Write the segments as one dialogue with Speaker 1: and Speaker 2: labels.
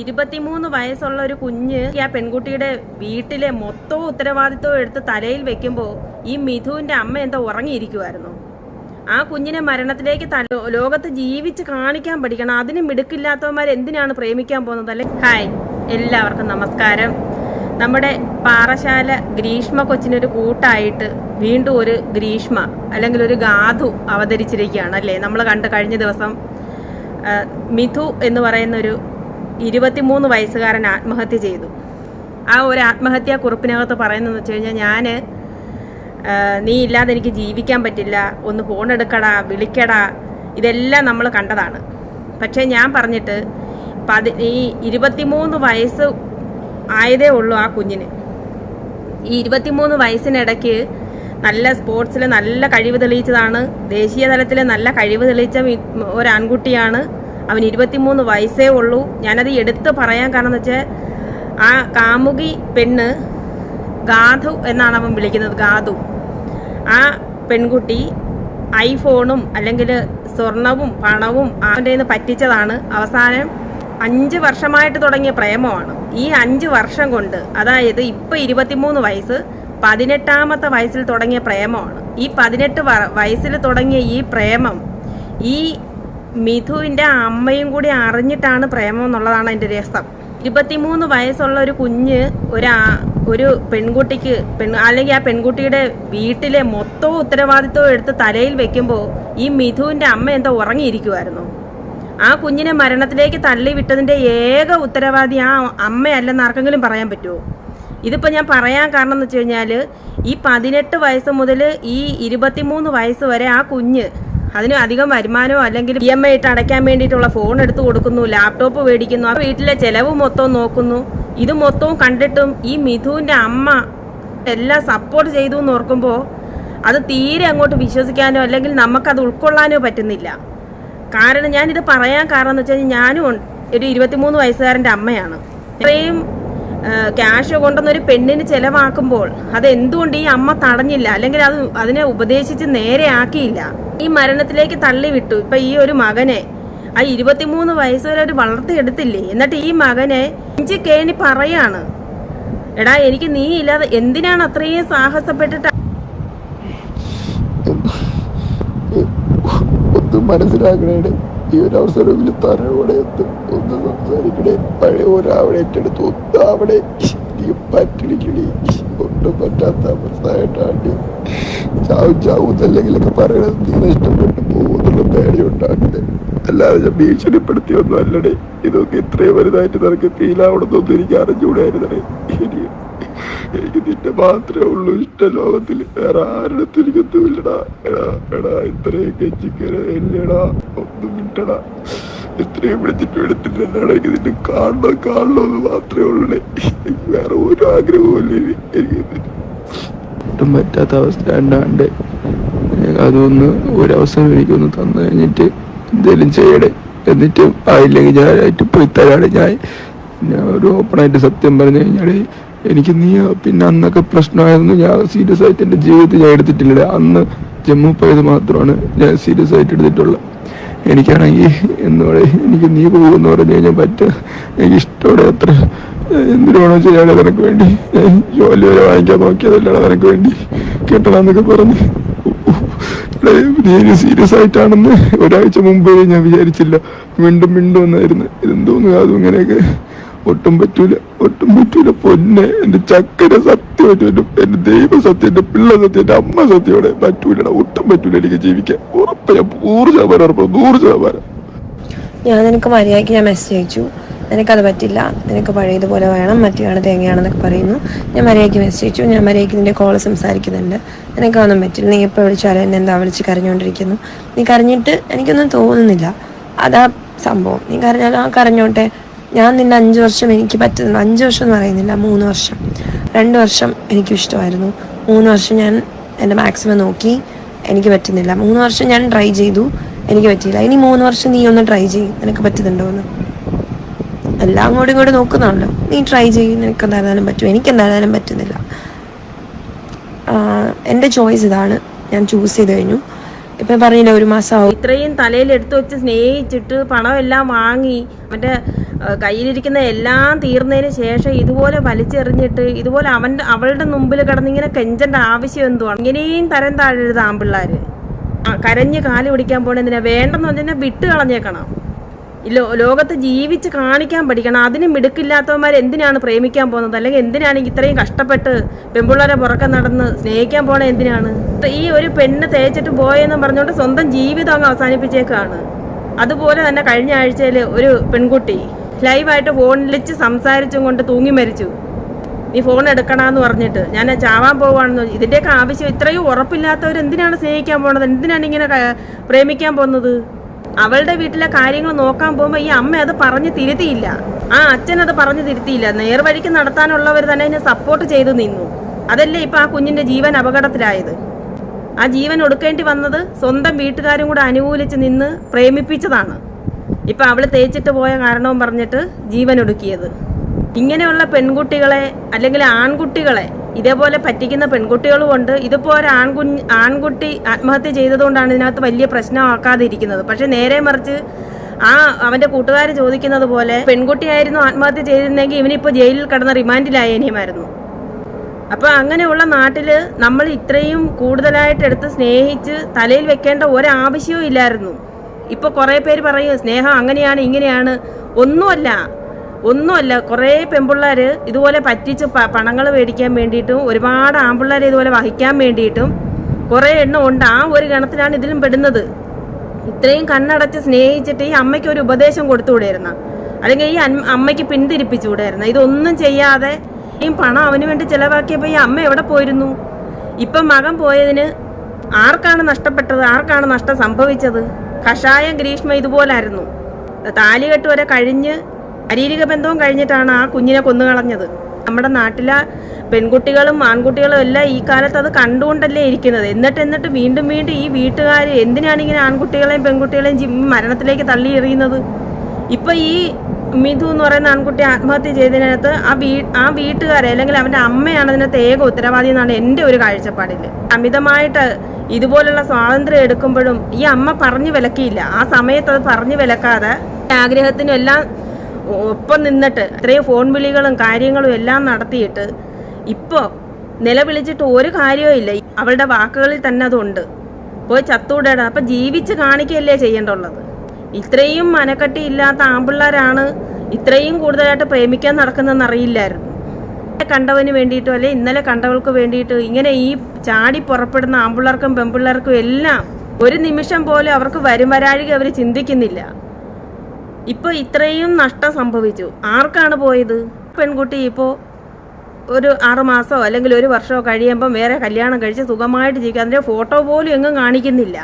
Speaker 1: ഇരുപത്തിമൂന്ന് വയസ്സുള്ള ഒരു കുഞ്ഞ് ആ പെൺകുട്ടിയുടെ വീട്ടിലെ മൊത്തവും ഉത്തരവാദിത്വവും എടുത്ത് തലയിൽ വെക്കുമ്പോൾ ഈ മിഥുവിന്റെ അമ്മ എന്താ ഉറങ്ങിയിരിക്കുമായിരുന്നു ആ കുഞ്ഞിനെ മരണത്തിലേക്ക് തല ലോകത്ത് ജീവിച്ച് കാണിക്കാൻ പഠിക്കണം. അതിന് മിടുക്കില്ലാത്തവന്മാർ എന്തിനാണ് പ്രേമിക്കാൻ പോകുന്നത്? അല്ലെ? ഹായ്. എല്ലാവർക്കും നമസ്കാരം. നമ്മുടെ പാറശാല ഗ്രീഷ്മ കൊച്ചിനൊരു കൂട്ടായിട്ട് വീണ്ടും ഒരു ഗ്രീഷ്മ അല്ലെങ്കിൽ ഒരു ഗാധു അവതരിച്ചിരിക്കുകയാണ് അല്ലേ? നമ്മൾ കണ്ട് കഴിഞ്ഞ ദിവസം മിഥു എന്ന് പറയുന്ന ഒരു ഇരുപത്തിമൂന്ന് വയസ്സുകാരൻ ആത്മഹത്യ ചെയ്തു. ആ ഒരു ആത്മഹത്യാ കുറിപ്പിനകത്ത് പറയുന്നതെന്ന് വെച്ച് കഴിഞ്ഞാൽ ഞാൻ നീ ഇല്ലാതെ എനിക്ക് ജീവിക്കാൻ പറ്റില്ല ഒന്ന് ഫോൺ എടുക്കടാ വിളിക്കടാ ഇതെല്ലാം നമ്മൾ കണ്ടതാണ്. പക്ഷേ ഞാൻ പറഞ്ഞിട്ട് പതി ഈ ഇരുപത്തിമൂന്ന് വയസ്സ് ആയതേ ഉള്ളൂ ആ കുഞ്ഞിന്. ഈ ഇരുപത്തിമൂന്ന് വയസ്സിനിടയ്ക്ക് നല്ല സ്പോർട്സിൽ നല്ല കഴിവ് തെളിയിച്ചതാണ് ദേശീയ തലത്തിൽ നല്ല കഴിവ് തെളിയിച്ച ഒരു ആൺകുട്ടിയാണ് അവൻ ഇരുപത്തിമൂന്ന് വയസ്സേ ഉള്ളൂ. ഞാനത് എടുത്ത് പറയാൻ കാരണം എന്ന് വെച്ചാൽ ആ കാമുകി പെണ്ണ് ഗാധു എന്നാണ് അവൻ വിളിക്കുന്നത് ഗാധു. ആ പെൺകുട്ടി ഐഫോണും അല്ലെങ്കിൽ സ്വർണവും പണവും അവന്റെ നിന്ന് പറ്റിച്ചതാണ്. അവസാനം അഞ്ച് വർഷമായിട്ട് തുടങ്ങിയ പ്രേമമാണ്. ഈ അഞ്ച് വർഷം കൊണ്ട് അതായത് ഇപ്പം ഇരുപത്തിമൂന്ന് വയസ്സ് പതിനെട്ടാമത്തെ വയസ്സിൽ തുടങ്ങിയ പ്രേമമാണ്. ഈ പതിനെട്ട് വയസ്സിൽ തുടങ്ങിയ ഈ പ്രേമം ഈ മിഥുവിന്റെ അമ്മയും കൂടി അറിഞ്ഞിട്ടാണ് പ്രേമം എന്നുള്ളതാണ് അതിന്റെ രസം ഇരുപത്തിമൂന്ന് വയസ്സുള്ള ഒരു കുഞ്ഞ് ഒരു ഒരു പെൺകുട്ടിക്ക് പെൺ അല്ലെങ്കിൽ ആ പെൺകുട്ടിയുടെ വീട്ടിലെ മൊത്തവും ഉത്തരവാദിത്വം എടുത്ത് തലയിൽ വെക്കുമ്പോൾ ഈ മിഥുവിന്റെ അമ്മ എന്തോ ഉറങ്ങിയിരിക്കുമായിരുന്നു ആ കുഞ്ഞിനെ മരണത്തിലേക്ക് തള്ളിവിട്ടതിന്റെ ഏക ഉത്തരവാദി ആ അമ്മയല്ലെന്ന് ആർക്കെങ്കിലും പറയാൻ പറ്റുമോ ഇതിപ്പോൾ ഞാൻ പറയാൻ കാരണം എന്ന് വെച്ച് കഴിഞ്ഞാൽ ഈ പതിനെട്ട് വയസ്സ് മുതൽ ഈ ഇരുപത്തിമൂന്ന് വയസ്സ് വരെ ആ കുഞ്ഞ് അതിന് അധികം വരുമാനമോ അല്ലെങ്കിൽ ഇ എം ഐ ഇട്ട് അടയ്ക്കാൻ വേണ്ടിയിട്ടുള്ള ഫോൺ എടുത്ത് കൊടുക്കുന്നു ലാപ്ടോപ്പ് മേടിക്കുന്നു. ആ വീട്ടിലെ ചെലവ് മൊത്തം നോക്കുന്നു. ഇത് മൊത്തവും കണ്ടിട്ടും ഈ മിഥുവിന്റെ അമ്മ എല്ലാം സപ്പോർട്ട് ചെയ്തു എന്ന് ഓർക്കുമ്പോൾ അത് തീരെ അങ്ങോട്ട് വിശ്വസിക്കാനോ അല്ലെങ്കിൽ നമുക്കത് ഉൾക്കൊള്ളാനോ പറ്റുന്നില്ല. കാരണം ഞാനിത് പറയാൻ കാരണം എന്ന് വെച്ചാൽ ഞാനും ഒരു ഇരുപത്തിമൂന്ന് വയസ്സുകാരന്റെ അമ്മയാണ്. ഇത്രയും ക്യാഷ് കൊണ്ടുവന്നൊരു പെണ്ണിന് ചെലവാക്കുമ്പോൾ അത് എന്തുകൊണ്ട് ഈ അമ്മ തടഞ്ഞില്ല? അല്ലെങ്കിൽ അത് അതിനെ ഉപദേശിച്ച് നേരെ ആക്കിയില്ല? ഈ മരണത്തിലേക്ക് തള്ളിവിട്ടു. ഇപ്പൊ ഈ ഒരു മകനെ ആ ഇരുപത്തിമൂന്ന് വയസ്സ് വരെ അവർ വളർത്തിയെടുത്തില്ലേ? എന്നിട്ട് ഈ മകനെ ഇഞ്ചി കേണി പറയാണ്. എടാ എനിക്ക് നീ ഇല്ലാതെ എന്തിനാണ് അത്രയും സാഹസപ്പെട്ടിട്ട്
Speaker 2: മനസ്സിലാക്കണേ? ഈ ഒരു അവസരത്തിൽ താനോടെ എത്തും. ഒന്ന് സംസാരിക്കണേ. പഴയ ഒരാവിടെ ഏറ്റെടുത്ത്. ഒന്ന് അവിടെ എനിക്ക് പറ്റിടിക്കണി ഒട്ടും പറ്റാത്ത അവസ്ഥയായിട്ടാണ്. ചാവും ചാവും അല്ലെങ്കിലൊക്കെ പറയണത് നീ നഷ്ടപ്പെട്ടു പോകുന്നുള്ള പേടിയുണ്ടാക്കുന്നത് അല്ലാതെ ഞാൻ ഭീഷണിപ്പെടുത്തിയൊന്നും അല്ലടേ ഇതൊക്കെ ഇത്രയും വലുതായിട്ട് നിനക്ക് ഫീൽ ആവണമെന്നൊന്നും എനിക്ക് അറിഞ്ഞുകൂടായിരുന്നേ എനിക്ക് എനിക്ക് നിന്നെ മാത്രമേ ഉള്ളൂ. ഇഷ്ട ലോകത്തിൽ വേറെ ആരുടെ തിരികത്തുമില്ലടാ എടാ എടാ ഇത്രയും കെച്ചിക്കര എല്ലടാ ഒന്നും വിട്ടടാ ഇത്രയും വിളിച്ചിട്ട് എടുത്തില്ലടാ എനിക്ക് നിന്നെ കാണണം കാണണം എന്ന് മാത്രമേ ഉള്ളൂ. എനിക്ക് വേറെ ഒരു ആഗ്രഹവും ഇല്ല ഇനി. എനിക്ക് ഒട്ടും പറ്റാത്ത അവസ്ഥ ഉണ്ടാണ്ട് അതൊന്ന് ഒരവസരം എനിക്കൊന്ന് തന്നു കഴിഞ്ഞിട്ട് എന്തെങ്കിലും ചെയ്യണേ എന്നിട്ടും ആയില്ലെങ്കിൽ ഞാനായിട്ട് പോയി തരാണ്. ഞാൻ ഞാൻ ഒരു ഓപ്പണായിട്ട് സത്യം പറഞ്ഞു കഴിഞ്ഞാൽ എനിക്ക് നീ പിന്നെ അന്നൊക്കെ പ്രശ്നമായിരുന്നു. ഞാൻ സീരിയസ് ആയിട്ട് എന്റെ ജീവിതത്തിൽ ഞാൻ എടുത്തിട്ടില്ല. അന്ന് ജമ്മു പോയത് മാത്രമാണ് ഞാൻ സീരിയസ് ആയിട്ട് എടുത്തിട്ടുള്ളത്. എനിക്കാണെങ്കിൽ എന്ന് പറയും എനിക്ക് നീ പോകുമെന്ന് പറഞ്ഞു കഴിഞ്ഞാൽ പറ്റുക. എനിക്ക് ഇഷ്ടോടെ അത്ര. എന്തിനാണോ ചെയ്യാതെ നിനക്ക് വേണ്ടി. ജോലി വരെ വാങ്ങിക്കാൻ നോക്കിയതല്ലടാ നിനക്ക് വേണ്ടി. കിട്ടണമെന്നൊക്കെ പറഞ്ഞ്. നീ സീരിയസ് ആയിട്ടാണെന്ന് ഒരാഴ്ച മുമ്പേ ഞാൻ വിചാരിച്ചില്ല. വീണ്ടും വീണ്ടും വന്നായിരുന്നു. ഇതെന്തോന്നു? അതും ഇങ്ങനെയൊക്കെ. ഒട്ടും പറ്റൂല. ഒട്ടും പറ്റൂല പൊന്നെ എന്റെ ചക്കര സത്യമായിട്ട് എന്റെ എന്റെ ദൈവ സത്യം എന്റെ പിള്ള സത്യം എന്റെ അമ്മ സത്യോടെ പറ്റൂല ഒട്ടും പറ്റൂല എനിക്ക് ജീവിക്കാൻ. ഉറപ്പ് ഞാൻ നൂറ് ശതമാനം ഉറപ്പ്. നൂറ് ശതമാനം.
Speaker 3: ഞാൻ നിനക്ക് മര്യാദയ്ക്ക് ഞാൻ മെസ്സേജ് അയച്ചു. നിനക്കത് പറ്റില്ല. നിനക്ക് പഴയതുപോലെ വേണം. മറ്റേയാണ് തേങ്ങയാണെന്നൊക്കെ പറയുന്നു. ഞാൻ മര്യാദയ്ക്ക് മെസ്സേജ് അയച്ചു. ഞാൻ മര്യാദയ്ക്ക് നിന്റെ കോൾ സംസാരിക്കുന്നുണ്ട്. നിനക്കൊന്നും പറ്റില്ല. നീ എപ്പോൾ വിളിച്ചാലും എന്നെ എന്താ വിളിച്ച് കരഞ്ഞുകൊണ്ടിരിക്കുന്നു നീ കരഞ്ഞിട്ട് എനിക്കൊന്നും തോന്നുന്നില്ല. അതാ സംഭവം. നീ കരഞ്ഞാലും ആ കരഞ്ഞോട്ടെ. ഞാൻ നിന്നെ അഞ്ച് വർഷം എനിക്ക് പറ്റുന്നില്ല അഞ്ച് വർഷം എന്ന് പറയുന്നില്ല മൂന്ന് വർഷം. രണ്ട് വർഷം എനിക്കും ഇഷ്ടമായിരുന്നു. മൂന്ന് വർഷം ഞാൻ എന്റെ മാക്സിമം നോക്കി എനിക്ക് പറ്റുന്നില്ല. മൂന്ന് വർഷം ഞാൻ ട്രൈ ചെയ്തു എനിക്ക് പറ്റിയില്ല. ഇനി മൂന്ന് വർഷം നീ ഒന്ന് ട്രൈ ചെയ്യും. നിനക്ക് പറ്റുന്നുണ്ടോ എന്ന്. എല്ലാം അങ്ങോട്ടും ഇങ്ങോട്ടും നോക്കുന്നുണ്ടല്ലോ. നീ ട്രൈ ചെയ്യും. നിനക്ക് എന്തായാലും പറ്റും. എനിക്ക് എന്തായാലും പറ്റുന്നില്ല. എന്റെ ചോയ്സ് ഇതാണ്. ഞാൻ ചൂസ് ചെയ്ത് കഴിഞ്ഞു. ഇപ്പം പറഞ്ഞില്ല ഒരു മാസം
Speaker 1: ഇത്രയും തലയിൽ എടുത്തു വെച്ച് സ്നേഹിച്ചിട്ട് പണമെല്ലാം വാങ്ങി. മറ്റേ കയ്യിലിരിക്കുന്ന എല്ലാം തീർന്നതിന് ശേഷം ഇതുപോലെ വലിച്ചെറിഞ്ഞിട്ട് ഇതുപോലെ അവന്റെ അവളുടെ മുമ്പിൽ കിടന്നിങ്ങനെ കെഞ്ചേണ്ട ആവശ്യം എന്തുവാണ്? ഇങ്ങനെയും തരം താഴെഴുത ആമ്പിള്ളാർ കരഞ്ഞ് കാൽ പിടിക്കാൻ പോണെന്തിനാ വേണ്ടെന്ന് പറഞ്ഞാൽ വിട്ട് കളഞ്ഞേക്കണം. ലോ ലോകത്ത് ജീവിച്ച് കാണിക്കാൻ പഠിക്കണം. അതിന് മിടുക്കില്ലാത്തവന്മാർ എന്തിനാണ് പ്രേമിക്കാൻ പോകുന്നത്? അല്ലെങ്കിൽ എന്തിനാണ് ഇത്രയും കഷ്ടപ്പെട്ട് പെൺപിള്ളേരെ പുറക്കെ നടന്ന് സ്നേഹിക്കാൻ പോണത് എന്തിനാണ്? ഈ ഒരു പെണ്ണ് തേച്ചിട്ട് പോയെന്ന് പറഞ്ഞുകൊണ്ട് സ്വന്തം ജീവിതം അങ്ങ് അവസാനിപ്പിച്ചേക്കാണ്. അതുപോലെ തന്നെ കഴിഞ്ഞ ആഴ്ചയിൽ ഒരു പെൺകുട്ടി ലൈവായിട്ട് ഫോണിൽ വിളിച്ച് സംസാരിച്ചും കൊണ്ട് തൂങ്ങി മരിച്ചു. നീ ഫോൺ എടുക്കണമെന്ന് പറഞ്ഞിട്ട് ഞാൻ ചാവാൻ പോവാണെന്ന് ഇതിന്റെയൊക്കെ ആവശ്യം ഇത്രയും ഉറപ്പില്ലാത്തവർ എന്തിനാണ് സ്നേഹിക്കാൻ പോകുന്നത് എന്തിനാണ് ഇങ്ങനെ പ്രേമിക്കാൻ പോകുന്നത് അവളുടെ വീട്ടിലെ കാര്യങ്ങൾ നോക്കാൻ പോകുമ്പോൾ ഈ അമ്മ അത് പറഞ്ഞ് തിരുത്തിയില്ല. ആ അച്ഛൻ അത് പറഞ്ഞ് തിരുത്തിയില്ല. നേർവഴിക്ക് നടത്താനുള്ളവർ തന്നെ എന്നെ സപ്പോർട്ട് ചെയ്തു നിന്നു. അതല്ലേ ഇപ്പം ആ കുഞ്ഞിന്റെ ജീവൻ അപകടത്തിലായത്? ആ ജീവൻ ഒടുക്കേണ്ടി വന്നത് സ്വന്തം വീട്ടുകാരും കൂടെ അനുകൂലിച്ച് നിന്ന് പ്രേമിപ്പിച്ചതാണ്. ഇപ്പൊ അവൾ തേച്ചിട്ട് പോയ കാരണവും പറഞ്ഞിട്ട് ജീവൻ ഒടുക്കിയത്. ഇങ്ങനെയുള്ള പെൺകുട്ടികളെ അല്ലെങ്കിൽ ആൺകുട്ടികളെ ഇതേപോലെ പറ്റിക്കുന്ന പെൺകുട്ടികളും ഉണ്ട്. ഇതിപ്പോൾ ഒരു ആൺകു ആൺകുട്ടി ആത്മഹത്യ ചെയ്തതുകൊണ്ടാണ് ഇതിനകത്ത് വലിയ പ്രശ്നമാക്കാതെ ഇരിക്കുന്നത് പക്ഷെ നേരെ മറിച്ച് ആ അവന്റെ കൂട്ടുകാർ ചോദിക്കുന്നത് പോലെ പെൺകുട്ടിയായിരുന്നു ആത്മഹത്യ ചെയ്തിരുന്നെങ്കിൽ ഇവനിപ്പോൾ ജയിലിൽ കിടന്ന റിമാൻഡിലായേനെയുമായിരുന്നു അപ്പൊ അങ്ങനെയുള്ള നാട്ടിൽ നമ്മൾ ഇത്രയും കൂടുതലായിട്ട് എടുത്ത് സ്നേഹിച്ച് തലയിൽ വെക്കേണ്ട ഒരാവശ്യവും ഇല്ലായിരുന്നു. ഇപ്പൊ കുറെ പേര് പറയും സ്നേഹം അങ്ങനെയാണ് ഇങ്ങനെയാണ്. ഒന്നുമല്ല ഒന്നുമല്ല. കുറേ പെൺപിള്ളേര് ഇതുപോലെ പറ്റിച്ച് പണങ്ങൾ മേടിക്കാൻ വേണ്ടിയിട്ടും ഒരുപാട് ആൺപിള്ളേരെ ഇതുപോലെ വഹിക്കാൻ വേണ്ടിയിട്ടും കുറേ എണ്ണം ഉണ്ട്. ആ ഒരു ഗണത്തിലാണ് ഇതിലും പെടുന്നത്. ഇത്രയും കണ്ണടച്ച് സ്നേഹിച്ചിട്ട് ഈ അമ്മയ്ക്ക് ഒരു ഉപദേശം കൊടുത്തുകൂടായിരുന്ന അല്ലെങ്കിൽ ഈ അമ്മയ്ക്ക് പിന്തിരിപ്പിച്ചുകൂടായിരുന്ന ഇതൊന്നും ചെയ്യാതെ ഈ പണം അവന് വേണ്ടി ചിലവാക്കിയപ്പോൾ ഈ അമ്മ എവിടെ പോയിരുന്നു? ഇപ്പം മകൻ പോയതിന് ആർക്കാണ് നഷ്ടപ്പെട്ടത്? ആർക്കാണ് നഷ്ടം സംഭവിച്ചത്? കഷായം ഗ്രീഷ്മ ഇതുപോലായിരുന്നു. താലികെട്ട് വരെ കഴിഞ്ഞ് ശാരീരിക ബന്ധവും കഴിഞ്ഞിട്ടാണ് ആ കുഞ്ഞിനെ കൊന്നുകളഞ്ഞത്. നമ്മുടെ നാട്ടിലെ പെൺകുട്ടികളും ആൺകുട്ടികളും എല്ലാം ഈ കാലത്ത് അത് കണ്ടുകൊണ്ടല്ലേ ഇരിക്കുന്നത്. എന്നിട്ട് എന്നിട്ട് വീണ്ടും വീണ്ടും ഈ വീട്ടുകാർ എന്തിനാണ് ഇങ്ങനെ ആൺകുട്ടികളെയും പെൺകുട്ടികളെയും മരണത്തിലേക്ക് തള്ളി എറിയുന്നത്? ഇപ്പൊ ഈ മിഥു എന്ന് പറയുന്ന ആൺകുട്ടി ആത്മഹത്യ ചെയ്തതിനകത്ത് ആ വീ ആ വീട്ടുകാരെ അല്ലെങ്കിൽ അവന്റെ അമ്മയാണ് അതിനകത്ത് ഏക ഉത്തരവാദി എന്നാണ് എന്റെ ഒരു കാഴ്ചപ്പാടിൽ അമിതമായിട്ട് ഇതുപോലുള്ള സ്വാതന്ത്ര്യം എടുക്കുമ്പോഴും ഈ അമ്മ പറഞ്ഞു വിലക്കിയില്ല. ആ സമയത്ത് അത് പറഞ്ഞു വിലക്കാതെ ആഗ്രഹത്തിനും എല്ലാം ഒപ്പം നിന്നിട്ട് ഇത്രയും ഫോൺ വിളികളും കാര്യങ്ങളും എല്ലാം നടത്തിയിട്ട് ഇപ്പോൾ നിലവിളിച്ചിട്ട് ഒരു കാര്യവും ഇല്ല. അവളുടെ വാക്കുകളിൽ തന്നെ അതുണ്ട്. പോയി ചത്തൂടേടാ. അപ്പം ജീവിച്ച് കാണിക്കുകയല്ലേ ചെയ്യേണ്ടുള്ളത്? ഇത്രയും മനക്കട്ടി ഇല്ലാത്ത ആമ്പിള്ളേരാണ് ഇത്രയും കൂടുതലായിട്ട് പ്രേമിക്കാൻ നടക്കുന്നതെന്ന് അറിയില്ലായിരുന്നു. കണ്ടവന് വേണ്ടിയിട്ടും അല്ലെ ഇന്നലെ കണ്ടവൾക്ക് വേണ്ടിയിട്ടും ഇങ്ങനെ ഈ ചാടി പുറപ്പെടുന്ന ആമ്പിള്ളേർക്കും പെമ്പിള്ളേർക്കും എല്ലാം ഒരു നിമിഷം പോലും അവർക്ക് വരും വരാഴിക അവർ ചിന്തിക്കുന്നില്ല. ഇപ്പൊ ഇത്രയും നഷ്ടം സംഭവിച്ചു. ആർക്കാണ് പോയത്? പെൺകുട്ടി ഇപ്പോൾ ഒരു ആറ് മാസമോ അല്ലെങ്കിൽ ഒരു വർഷമോ കഴിയുമ്പം വേറെ കല്യാണം കഴിച്ച് സുഖമായിട്ട് ജീവിക്കുക അതിന്റെ ഫോട്ടോ പോലും എങ്ങും കാണിക്കുന്നില്ല.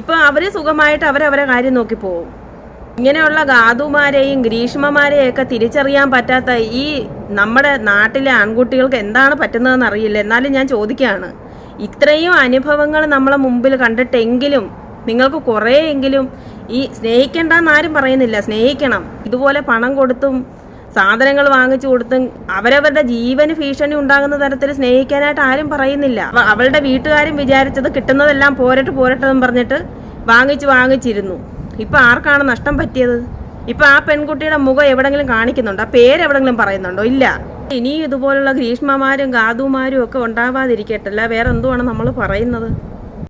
Speaker 1: ഇപ്പൊ അവർ സുഖമായിട്ട് അവരവരെ കാര്യം നോക്കി പോവും. ഇങ്ങനെയുള്ള ഗാതുമാരെയും ഗ്രീഷ്മമാരെയും ഒക്കെ തിരിച്ചറിയാൻ പറ്റാത്ത ഈ നമ്മുടെ നാട്ടിലെ ആൺകുട്ടികൾക്ക് എന്താണ് പറ്റുന്നതെന്ന് അറിയില്ല. എന്നാലും ഞാൻ ചോദിക്കുകയാണ്. ഇത്രയും അനുഭവങ്ങൾ നമ്മളെ മുമ്പിൽ കണ്ടിട്ടെങ്കിലും നിങ്ങൾക്ക് കുറേയെങ്കിലും ഈ സ്നേഹിക്കേണ്ടെന്ന് ആരും പറയുന്നില്ല. സ്നേഹിക്കണം. ഇതുപോലെ പണം കൊടുത്തും സാധനങ്ങൾ വാങ്ങിച്ചു കൊടുത്തും അവരവരുടെ ജീവന് ഭീഷണി ഉണ്ടാകുന്ന തരത്തിൽ സ്നേഹിക്കാനായിട്ട് ആരും പറയുന്നില്ല. അവ- അവളുടെ വീട്ടുകാരും വിചാരിച്ചത് കിട്ടുന്നതെല്ലാം പോരട്ട് പോരട്ടെ എന്ന് പറഞ്ഞിട്ട് വാങ്ങിച്ചു വാങ്ങിച്ചിരുന്നു. ഇപ്പൊ ആർക്കാണ് നഷ്ടം പറ്റിയത്? ഇപ്പൊ ആ പെൺകുട്ടിയുടെ മുഖം എവിടെങ്കിലും കാണിക്കുന്നുണ്ടോ? ആ പേര് എവിടെങ്കിലും പറയുന്നുണ്ടോ? ഇല്ല. ഇനി ഇതുപോലുള്ള ഗ്രീഷ്മമാരും ഗാതുമാരും ഒക്കെ ഉണ്ടാവാതിരിക്കട്ടല്ല വേറെ എന്തുവാണ് നമ്മൾ പറയുന്നത്?